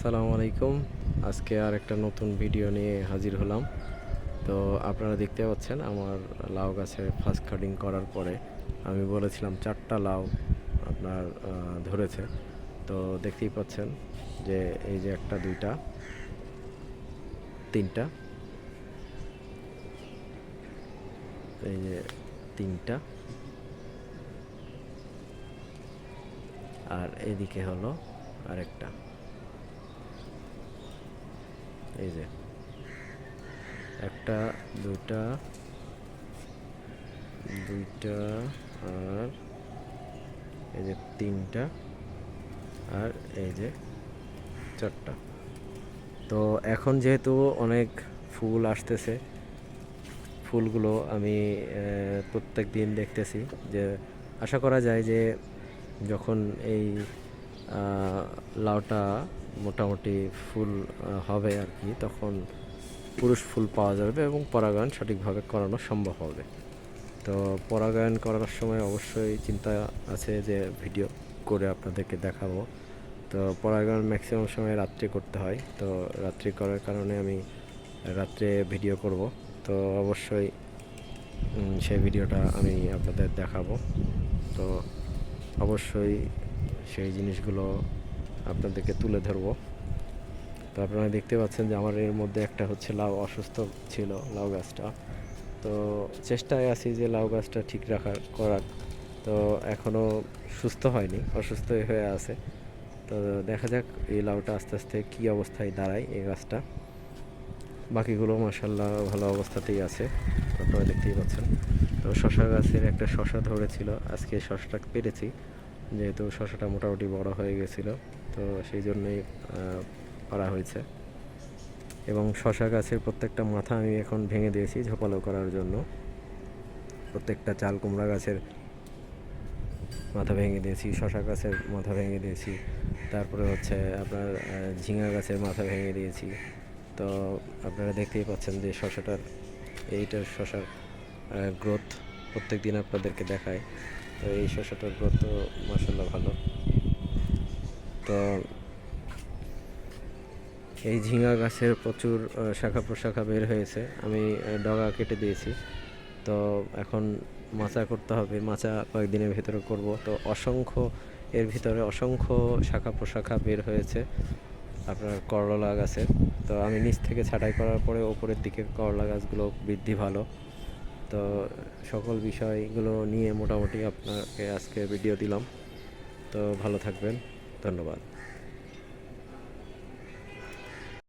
আসসালামু আলাইকুম। আজকে আর একটা নতুন ভিডিও নিয়ে হাজির হলাম। তো আপনারা দেখতে পাচ্ছেন আমার লাউ গাছে ফার্স্ট কাটিং করার পরে আমি বলেছিলাম চারটা লাউ আপনার ধরেছে। তো দেখতেই পাচ্ছেন যে এই যে একটা, দুইটা, তিনটা, এই যে তিনটা, আর এদিকে হলো আরেকটা। এই যে। একটা, দুইটা দুইটা, আর এই যে তিনটা, আর এই যে চারটা। তো এখন যেহেতু অনেক ফুল আসতেছে, ফুলগুলো আমি প্রত্যেক দিন দেখতেছি যে, আশা করা যায় যে যখন এই লাউটা মোটামুটি ফুল হবে আর কি। তখন পুরুষ ফুল পাওয়া যাবে এবং পরাগায়ন সঠিকভাবে করানো সম্ভব হবে। তো পরাগায়ন করার সময় অবশ্যই চিন্তা আছে যে ভিডিও করে আপনাদেরকে দেখাবো। তো পরাগায়ন ম্যাক্সিমাম সময় রাত্রে করতে হয়। তো রাত্রি করার কারণে আমি রাত্রে ভিডিও করব। তো অবশ্যই সেই ভিডিওটা আমি আপনাদের দেখাবো। তো অবশ্যই সেই জিনিসগুলো আপনাদেরকে তুলে ধরবো। তো আপনারা দেখতে পাচ্ছেন যে আমার এর মধ্যে একটা হচ্ছে লাউ অসুস্থ ছিল, লাউ গাছটা। তো চেষ্টায় আছি যে লাউ গাছটা ঠিক রাখার, করার। তো এখনও সুস্থ হয়নি, অসুস্থই হয়ে আছে। তো দেখা যাক এই লাউটা আস্তে আস্তে কী অবস্থায় দাঁড়ায় এই গাছটা। বাকিগুলো মাসাল্লাহ ভালো অবস্থাতেই আছে, আপনারা দেখতেই পাচ্ছেন। তো শশা গাছের একটা শশা ধরেছিল, আজকে শশাটা পেরেছি। যেহেতু শশাটা মোটামুটি বড় হয়ে গেছিল, তো সেই জন্যই করা হয়েছে। এবং শশা গাছের প্রত্যেকটা মাথা আমি এখন ভেঙে দিয়েছি ঝোপালো করার জন্য। প্রত্যেকটা চাল কুমড়া গাছের মাথা ভেঙে দিয়েছি, শশা গাছের মাথা ভেঙে দিয়েছি, তারপরে হচ্ছে আপনার ঝিঙা গাছের মাথা ভেঙে দিয়েছি। তো আপনারা দেখতেই পাচ্ছেন যে শশাটার এইটার শশার গ্রোথ প্রত্যেক দিন আপনাদেরকে দেখায়। তো এই শশাটার গ্রোথ তো মাসাল্লাহ ভালো। তো এই ঝিঙা গাছের প্রচুর শাখা প্রশাখা বের হয়েছে। আমি ডগা কেটে দিয়েছি। তো এখন মাচা করতে হবে। মাচা কয়েকদিনের ভিতরে করব। তো অসংখ্য, এর ভিতরে অসংখ্য শাখা প্রশাখা বের হয়েছে আপনার করলা গাছের। তো আমি নিচ থেকে ছাঁটাই করার পরে ওপরের দিকে করলা গাছগুলো বৃদ্ধি ভালো। তো সকল বিষয়গুলো নিয়ে মোটামুটি আপনাকে আজকে ভিডিও দিলাম। তো ভালো থাকবেন। ধন্যবাদ।